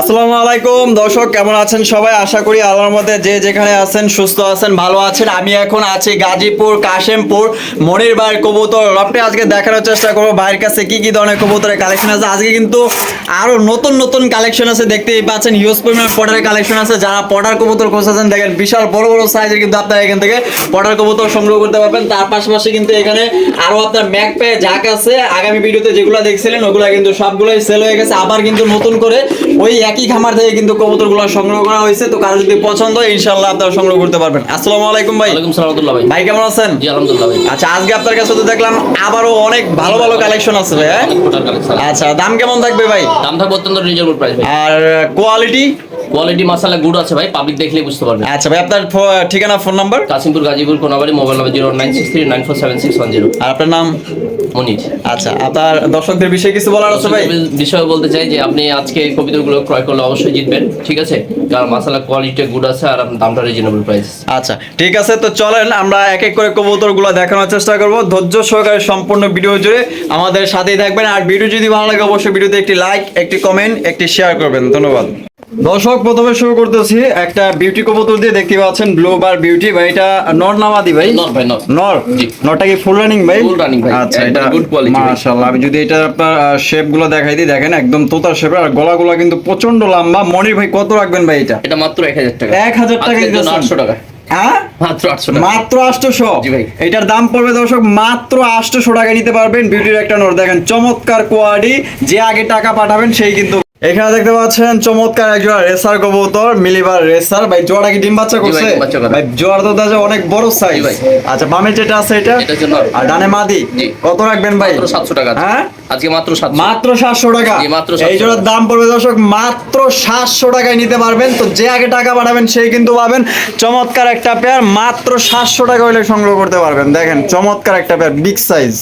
আসসালামু আলাইকুম। দর্শক, কেমন আছেন সবাই? আশা করি আল্লাহর মধ্যে যে যেখানে আছেন, সুস্থ আছেন, ভালো আছেন। আমি এখন আছি গাজীপুর, কাশেমপুর মনির ভাইয়ের কবুতর আপনি আজকে দেখানোর চেষ্টা করব ভাইয়ের কাছে কি কি ধরনের কবুতরের কালেকশন আছে। আজকে কিন্তু আরও নতুন নতুন কালেকশন আছে। দেখতেই পাচ্ছেন হিউজ পরিমাণ পটারের কালেকশন আছে। যারা পটার কবুতর খুঁজেছেন দেখেন বিশাল বড় বড় সাইজের কিন্তু আপনারা এখান থেকে পটার কবুতর সংগ্রহ করতে পারবেন। তার পাশাপাশি কিন্তু এখানে আরও আপনার ম্যাক পে যাক আছে। আগামী ভিডিওতে যেগুলো দেখছিলেন, ওগুলো কিন্তু সবগুলোই সেল হয়ে গেছে। আবার কিন্তু নতুন করে ওই একই খামার থেকে কিন্তু কবুতরগুলো সংগ্রহ করা হয়েছে তো কারও যদি পছন্দ ইনশাল্লাহ আপনারা সংগ্রহ করতে পারবেন। আসসালামু আলাইকুম ভাই। ওয়ালাইকুম ভাই। ভাই কেমন আছেন? জি আলহামদুলিল্লাহ ভাই। আচ্ছা আজকে আপনার কাছে তো দেখলাম আবারও অনেক ভালো ভালো কালেকশন আছে ভাই হ্যাঁ? আচ্ছা দাম কেমন থাকবে ভাই? দাম থাকবে অত্যন্ত রিজনেবল প্রাইস আর কোয়ালিটি কোয়ালিটি মাসালা গুড আছে ভাই পাবলিক দেখলে বুঝতে পারবে আচ্ছা ভাই আপনার ঠিকানা phone number Kashimpur Gazipur Konabari mobile number zero nine six three nine four seven six one zero আর আপনার নাম? মনির। আচ্ছা আপনার দর্শকদের বিষয়ে কিছু বলার আছে ভাই? বিষয়ে বলতে চাই যে আপনি আজকে কবিতাগুলো ক্রয় করলে অবশ্যই জিতবেন ঠিক আছে? কারণ মাসালা কোয়ালিটি গুড আছে আর দামটা রিজনেবল প্রাইস আচ্ছা ঠিক আছে তো চলেন আমরা এক এক করে কবুতরগুলো দেখানোর চেষ্টা করব। ধৈর্য সহকারে সম্পূর্ণ ভিডিও জুড়ে আমাদের সাথেই থাকবেন। আর ভিডিও যদি ভালো লাগে অবশ্যই ভিডিওতে একটি লাইক একটি কমেন্ট একটি শেয়ার করবেন। ধন্যবাদ। দর্শক প্রথমে শুরু করতেছি একটা বিউটি কবুতর দিয়ে দেখতে পাচ্ছেন ব্লু বার বিউটি ভাই এটা নর নামাদি ভাই? নর ভাই নর। নর। নরটা কি ফুল রানিং ভাই? Full running ভাই। আচ্ছা এটা quality ভাই। মাশাআল্লাহ। আমি যদি এটা আপনার শেপগুলো দেখাই দিই দেখেন একদম তোতার শেপের আর গলাগুলো কিন্তু প্রচণ্ড লম্বা। মনির ভাই কত রাখবেন ভাই এটা? এটা মাত্র এক হাজার টাকা। এক হাজার টাকা আজকের জন্য দিতেছেন? আটশো টাকা। হ্যাঁ? মাত্র আটশো টাকা। মাত্র আটশোশো ভাই। এটার দাম পড়বে দর্শক মাত্র আটশোশো টাকা নিতে পারবেন। বিউটির একটা নোট দেখেন চমৎকার কোয়ালিটি যে আগে টাকা পাঠাবেন সেই কিন্তু এখানে দেখতে পাচ্ছেন চমৎকার এক জোড়া রেসার কবুতর মিলিবার রেসার। ভাই জোড়া কি ডিম বাচ্চা করছে। ভাই জোড়া তো দেখা অনেক বড় সাইজ ভাই। আচ্ছা বামে যেটা আছে এটা? আর। ডানে মাদি? কত রাখবেন ভাই? মাত্র সাতশো টাকা হ্যাঁ? আজকে মাত্র সাতশো। মাত্র সাতশো টাকা। জি, মাত্র এই জোড়ার দাম পড়বে দর্শক মাত্র সাতশো টাকায় নিতে পারবেন। তো যে আগে টাকা পাঠাবেন সেই কিন্তু পাবেন। চমৎকার একটা পেয়ার মাত্র সাতশো টাকা হলে সংগ্রহ করতে পারবেন। দেখেন চমৎকার একটা পেয়ার বিগ সাইজ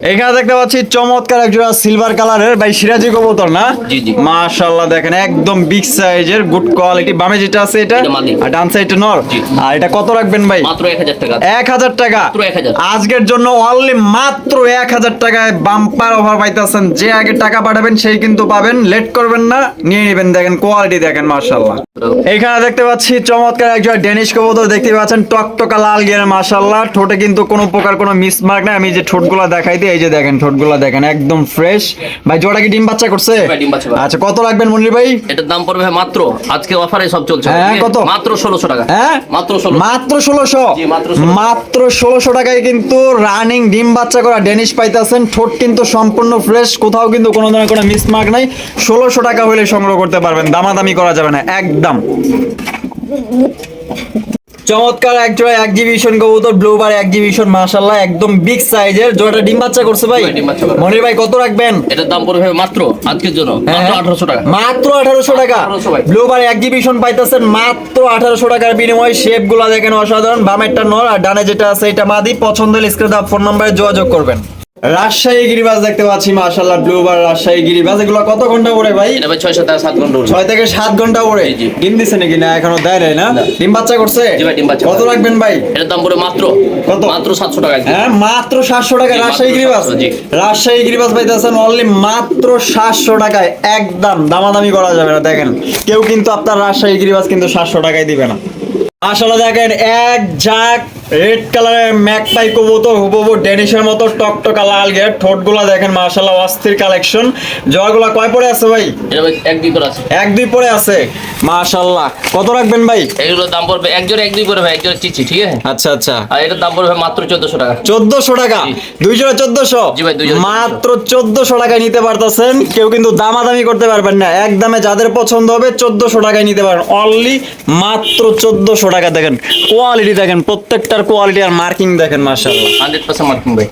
এখানে দেখতে পাচ্ছি চমৎকার এক জোড়া সিলভার কালারের ভাই সিরাজি কবুতর না? জি, জি। মাশাআল্লাহ দেখেন একদম বিগ সাইজের গুড কোয়ালিটি বামে যেটা আছে এটা আর ডান সাইডটা নর? আর এটা কত রাখবেন ভাই? মাত্র এক হাজার টাকা। এক হাজার টাকা। মাত্র 1000 আজকের জন্য অনলি মাত্র এক হাজার টাকায় বাম্পার অফার পাইতেছেন। যে আগে টাকা পাঠাবেন সেই কিন্তু পাবেন। লেট করবেন না নিয়ে নেবেন। দেখেন কোয়ালিটি দেখেন মার্শাল্লাহ এখানে দেখতে পাচ্ছি চমৎকার একজন ডেনিশ কবুতর দেখতে পাচ্ছেন টকটকা লাল গিয়ার মার্শাল্লাহ ঠোঁটে কিন্তু কোনো প্রকার কোনো মিসমার্ক নাই। আমি যে ঠোঁটগুলো দেখাই এই যে দেখেন ঠোঁটগুলো দেখেন একদম ফ্রেশ ভাই জোড়া কি ডিম বাচ্চা করছে। আচ্ছা কত রাখবেন মনির ভাই? এটার দাম পড়বে মাত্র আজকে অফারে সব চলছে হ্যাঁ, কত? মাত্র ষোলোশো টাকা। হ্যাঁ? মাত্র ষোলো মাত্র ষোলোশো? মাত্র 1600 ষোলোশো টাকায় কিন্তু রানিং ডিম বাচ্চা করা ডেনিশ পাইতেছেন। ঠোঁট কিন্তু সম্পূর্ণ ফ্রেশ কোথাও কিন্তু কোনো ধরনের কোনো মিসমার্ক নাই। ষোলোশো টাকা হলে সংগ্রহ করতে পারবেন দামাদামি করা যাবে না একদম। চমৎকার এক জোড়া এক্সিবিশন কবুতর ব্লু বার এক্সিবিশন মাশাল্লাহ একদম বিগ সাইজের জোড়াটা ডিম বাচ্চা করছে ভাই। মনির ভাই কত রাখবেন? এটার দাম পড়বে মাত্র আজকের জন্য হ্যাঁ, মাত্র আঠারোশো টাকা। মাত্র আঠারোশো টাকা। 1800 ব্লু বার এক্সিবিশন পাইতাছেন মাত্র আঠারোশো টাকার বিনিময়ে। শেপগুলা দেখেন অসাধারণ বামেরটা নর আর ডানে যেটা আছে এটা মাদি। পছন্দ হলে স্ক্রিনে ফোন নম্বরে যোগাযোগ করবেন। রাজশাহী গিরিবাজ দেখতে পাচ্ছি মাশাল্লাহ ব্লু বার রাজশাহী গিরিবাজ এগুলো কত ঘণ্টা ওড়ে ভাই? এটা ভাই ছয় সাত সাত ঘণ্টা উঠবে। ছয় থেকে সাত ঘণ্টা ওড়ে জি, জি। ডিম দিছে নাকি? না এখনও দেয় নাই না। ডিম বাচ্চা করছে? জি ভাই, ডিম বাচ্চা কত রাখবেন ভাই? এটার দাম পড়বে মাত্র। কত? মাত্র সাতশো টাকা হ্যাঁ মাত্র সাতশো টাকা। রাজশাহী গিরিবাজ রাজশাহী গিরিবাজ পাইতেছেন অনলি মাত্র সাতশো টাকায়। একদম দামাদামি করা যাবে না দেখেন। কেউ কিন্তু আপনার রাজশাহী গিরিবাজ কিন্তু সাতশো টাকায় দিবে না। আসলে দেখেন এক ঝাঁক রেড কালারের ম্যাকপাই কবুতর হুবহু ডেনিশের মতো টকটকা লাল গেট। ঠোঁটগুলা দেখেন মাশাল্লাহ অস্থির কালেকশন জয়গুলা কয় পরে আছে ভাই? এটা ভাই এক দুই করে আছে। এক দুই পরে আছে? মাশাল্লাহ কত রাখবেন ভাই? এগুলোর দাম পড়বে এক জোড়া এক দুই করে ভাই এক জোড়া চিচি ঠিক আছে? আচ্ছা আচ্ছা। আর এটার দাম পড়বে মাত্র চোদ্দশো টাকা। চোদ্দশো টাকা? জি। দুই জোড়া চোদ্দশো? জি ভাই, দুই জোড়া মাত্র চোদ্দশো টাকায় নিতে পারতেছেন। কেউ কিন্তু দামাদামি করতে পারবেন না। এক দামে যাদের পছন্দ হবে চোদ্দশো টাকায় নিতে পারেন। অনলি মাত্র চোদ্দশো টাকা দেখেন। কোয়ালিটি দেখেন প্রত্যেকটার কোয়ালিটি আর মার্কিং দেখেন হান্ড্রেড পার্সেন্ট মার্কিং ভাই।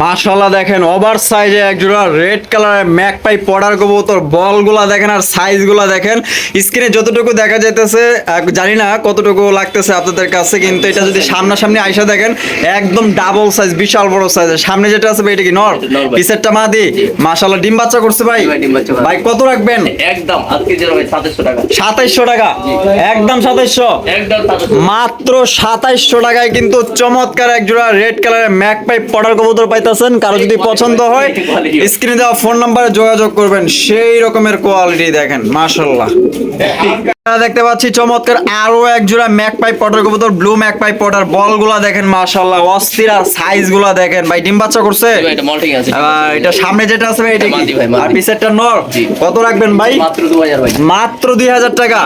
মাশাল্লাহ দেখেন ওভার সাইজে এক জোড়া রেড কালারের ম্যাক পাই পড়ার কবুতর বলগুলা দেখেন আর সাইজগুলা দেখেন। স্ক্রিনে যতটুকু দেখা যাইতেছে জানি না কতটুকু লাগতেছে আপনাদের কাছে কিন্তু এটা যদি সামনাসামনি আইসা দেখেন একদম ডাবল সাইজ বিশাল বড় সাইজ সামনে যেটা আছে ভাই এটা কি নর। পিসেরটা মাদি। মাশাল্লাহ ডিম বাচ্চা করছে ভাই। ভাই কত রাখবেন? একদম আজকে টাকা। সাতাইশশো টাকা? একদম সাতাইশশো? একদম মাত্র সাতাইশশো টাকায় কিন্তু চমৎকার এক জোড়া রেড কালারের ম্যাক পাইপ পড়ার কবুতর পাইতেছেন। কারও যদি পছন্দ হয় স্ক্রিনে দেওয়া ফোন নাম্বারে যোগাযোগ করবেন। সেই রকমের কোয়ালিটি দেখেন মাশাল্লাহ দেখতে পাচ্ছি চমৎকার আরও এক জোড়া ম্যাক পাইপ পটার কবুতর ব্লু ম্যাক পাইপ পটার। বলগুলা দেখেন মাশাল্লাহ অস্থির আর সাইজগুলা দেখেন। ভাই ডিম বাচ্চা করছে? এটা সামনে যেটা আছে ভাই এটা। আর পিছেরটা নর? কত রাখবেন ভাই? ভাই মাত্র দুই হাজার টাকা।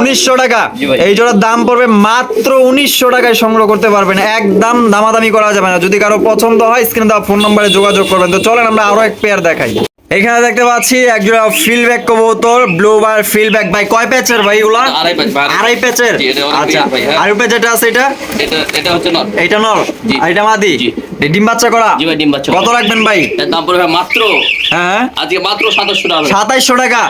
উনিশশো টাকা। এই জোড়ার দাম পড়বে মাত্র উনিশশো টাকায় সংগ্রহ করতে পারবেন। একদম দামাদামি করা যাবে না। যদি কারও পছন্দ হয় স্ক্রিনে দেওয়া ফোন নম্বরে যোগাযোগ করবেন। তো চলেন আমরা আরও এক পেয়ার দেখাই। এখানে দেখতে পাচ্ছি একজোড়া ফিলব্যাক কবুতর ব্লু বার ফিলব্যাক ভাই কয় প্যাচের ভাই ওগুলা? আড়াই আড়াই প্যাচের আচ্ছা। হ্যাঁ। আর প্যাচ যেটা আছে এটা? এটা এটা হচ্ছে নট এইটা নর। আর এটা মাদি? ডিম বাচ্চা করা? জি ভাই ডিম বাচ্চা কত রাখবেন ভাই? এর দাম পড়বে মাত্র? হ্যাঁ। আজকে মাত্র সাতাশশো টাকা ভাই। সাতাইশশো টাকা?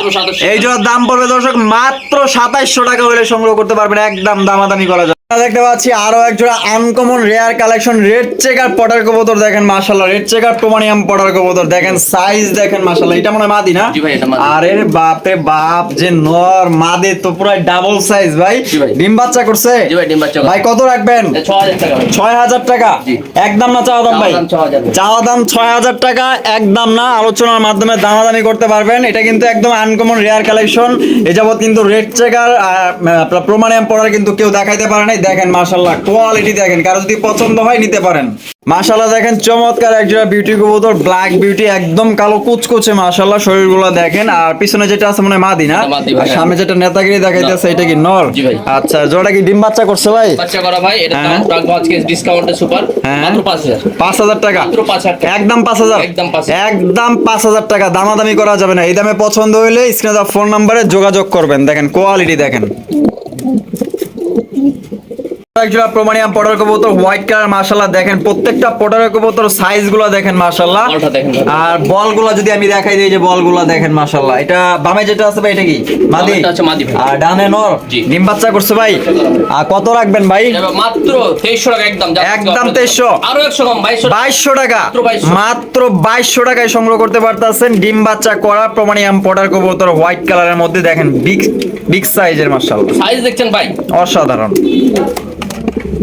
এই জোড়ার দাম পড়বে দর্শক মাত্র সাতাইশশো টাকা হলে সংগ্রহ করতে পারবেন একদম দামাদামি করা যাবে। দেখতে পাচ্ছি আরও এক জোড়া uncommon rare collection red checker pouter কবুতর দেখেন মাশাল্লাহ রেড চেকার প্রমাণিয়াম পটার কবুতর দেখেন সাইজ দেখেন মাশাল্লাহ এটা মনে হয় মাদি না। আরে বাপরে বাপ যে নর মাদি তো পুরো ডাবল সাইজ ভাই। ডিম বাচ্চা করছে? জি ভাই ডিম বাচ্চা ভাই কত রাখবেন? টাকা। ছয় হাজার টাকা? একদম না চাওয়া দাম ভাই। চাওয়া দাম ছয় হাজার। টাকা একদম না। আলোচনার মাধ্যমে দামাদামি করতে পারবেন। এটা কিন্তু একদম আনকমন রেয়ার কালেকশন এ যাবৎ কিন্তু রেড চেকার আপনার প্রমাণিয়াম পড়ার কিন্তু কেউ দেখাইতে পারে নাই। দেখেন মাশাল্লাহ কোয়ালিটি দেখেন কারও যদি পছন্দ হয় নিতে পারেন। মাশাল্লাহ দেখেন চমৎকার একজোড়া বিউটি কবুতর ব্ল্যাক বিউটি একদম কালো কুচকুচে মাশাল্লাহ শরীরগুলো দেখেন আর পিছনে যেটা আছে মনে হয় মাদি না? ভাই। আর সামনে যেটা নেতাগিরি দেখাইতেছে এটা কি নর। আচ্ছা জোড়া কি ডিম বাচ্চা করছে ভাই? বাচ্চা করা ভাই এটা হ্যাঁ। দাম রাখব আজকে ডিসকাউন্টে সুপার হ্যাঁ। মাত্র পাঁচ হাজার। পাঁচ হাজার টাকা? মাত্র পাঁচ হাজার টাকা। একদম পাঁচ হাজার? একদম পাঁচ হাজার। একদম পাঁচ হাজার টাকা দামাদামি করা যাবে না। এই দামে পছন্দ হইলে স্ক্রিনে ফোন নম্বরে যোগাযোগ করবেন। দেখেন কোয়ালিটি দেখেন। একজোড়া প্রমাণিয়াম পটার কবুতর হোয়াইট কালার মাশাল্লাহ দেখেন প্রত্যেকটা পটার কবুতর সাইজগুলো দেখেন মাশাল্লাহ। আর বলগুলো যদি আমি দেখাই দিই যে বলগুলো দেখেন মাশাল্লাহ এটা বামে যেটা আছে ভাই এটা কি? মাদি। আর ডানে নর? ডিম বাচ্চা করছে ভাই? আর কত রাখবেন ভাই? মাত্র টাকা একদম একদম যা- 2300 আরও একশো কম বাইশশো বাইশশো টাকা। মাত্র 2200 বাইশশো টাকায় সংগ্রহ করতে পারতেছেন ডিম বাচ্চা করা প্রমাণিয়াম পটার কবুতর হোয়াইট কালারের মধ্যে দেখেন বিগ বিগ সাইজের মার্শাল সাইজ দেখছেন ভাই? অসাধারণ।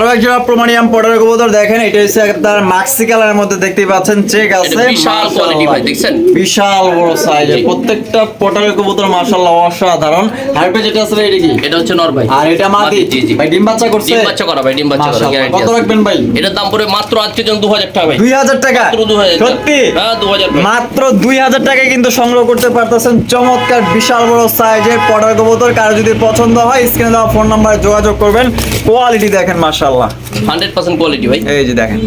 আরও একজন প্রমাণিয়াম পটার কবুতর দেখেন এটা হচ্ছে আপনার মাক্সি কালারের মধ্যে দেখতেই পাচ্ছেন চেক আছে। বিশাল কোয়ালিটি ভাই দেখছেন? বিশাল বড় সাইজের প্রত্যেকটা পটার কবুতর মার্শাল্লাহ অসাধারণ। যেটা আছে এটা কি? এটা হচ্ছে নর ভাই। আর এটা মাদি জি জি। ভাই ডিম বাচ্চা করছে। ডিম বাচ্চা করা ভাই ডিম বাচ্চা করা মাশাআল্লাহ। কত রাখবেন ভাই? এটার দাম পড়ে মাত্র আজকের জন্য দু হাজার টাকা ভাই। দুই হাজার টাকা? মাত্র দু হাজার টাকা। সত্যি? হ্যাঁ দু হাজার মাত্র দুই হাজার টাকায় কিন্তু সংগ্রহ করতে পারতেছেন চমৎকার বিশাল বড় সাইজের পটার কবুতর কারও যদি পছন্দ হয় স্ক্রিনে দেওয়া ফোন নাম্বারে যোগাযোগ করবেন। কোয়ালিটি দেখেন মাশাআল্লাহ। হান্ড্রেড পার্সেন্ট কোয়ালিটি ভাই। এই যে দেখেন।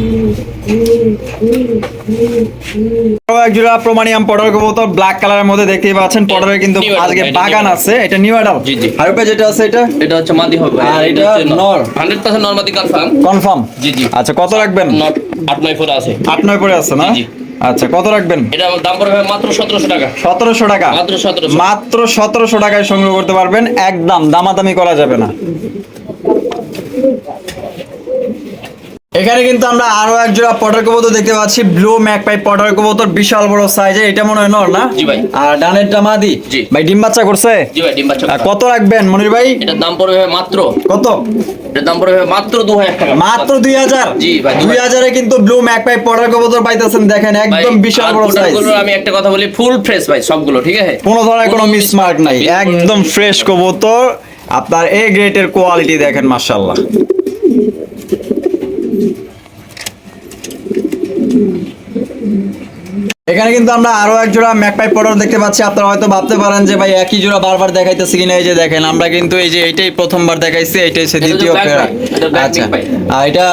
এক জোড়া প্রমাণিয়াম পটার কবুতর ব্ল্যাক কালারের মধ্যে দেখতেই পাচ্ছেন। পটারের কিন্তু আজকে বাগান আছে এটা নিউ অ্যাডাল্ট জি, জি। আর উপরে যেটা আছে এটা? এটা হচ্ছে মাদি হবে আর এটা নর। হান্ড্রেড পার্সেন্ট নর্মাদি কনফার্ম কনফার্ম জি, জি। আচ্ছা কত রাখবেন? নট ফোর আছে। করে আছে না? জি। আচ্ছা কত রাখবেন? এটা দাম পড়বে মাত্র সতেরোশো টাকা। সতেরোশো টাকা? মাত্র সতেরোশো। মাত্র সতেরোশো টাকায় সংগ্রহ করতে পারবেন। একদম দামাদামি করা যাবে না। এখানে কিন্তু আমরা আরও এক জোড়া পটার কবুতর দেখতে পাচ্ছি। ব্লু ম্যাক পাই পটার কবুতর বিশাল বড় সাইজে এটা মনে হয় নর না? জি ভাই। আর ডানের মাদি? জি। ভাই ডিম বাচ্চা করছে? জি ভাই ডিম বাচ্চা কত রাখবেন মনির ভাই? এটার দাম পড়বে মাত্র। কত? এটার দাম পড়বে মাত্র দু হাজার টাকা। মাত্র দুই হাজার? জি ভাই, দুই দুই হাজারে। কিন্তু ব্লু ম্যাক পাই পটার কবুতর পাইতেছেন দেখেন একদম বিশাল বড় সাইজ আমি একটা কথা বলি ফুল ফ্রেশ ভাই সবগুলো ঠিক আছে? কোনো ধরনের কোনো মিসমার্ক নাই নাই। একদম ফ্রেশ কবুতর। আপনার এ গ্রেটের কোয়ালিটি দেখেন মাশাআল্লাহ। Thank you. এখানে কিন্তু আমরা আরও এক জোড়া ম্যাকপাই পটার দেখতে পাচ্ছি। আপনারা হয়তো ভাবতে পারেন যে ভাই একই জোড়া বারবার দেখাইতেছে কিনা? এই যে দেখেন আমরা কিন্তু এই যে এইটাই প্রথমবার দেখাইছি এইটাই হচ্ছে দ্বিতীয় এটা আচ্ছা। আর এটা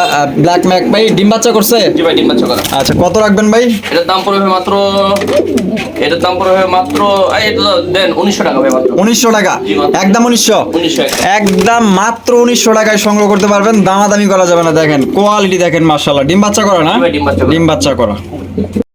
ব্ল্যাক ম্যাকপাই ডিম বাচ্চা করছে? জি ভাই ডিম বাচ্চা করা। আচ্ছা কত রাখবেন ভাই? এটার দাম পড়বে মাত্র এটার দাম পড়বে মাত্র এই, এটা তো দেন উনিশশো টাকা ভাই মাত্র। উনিশশো টাকা? একদম উনিশশো? উনিশশো একদম। একদম মাত্র উনিশশো টাকায় সংগ্রহ করতে পারবেন। দামাদামি করা যাবে না দেখেন। কোয়ালিটি দেখেন মার্শাল্লাহ ডিম বাচ্চা করা না? জি ডিম বাচ্চা করা। ডিম বাচ্চা করা।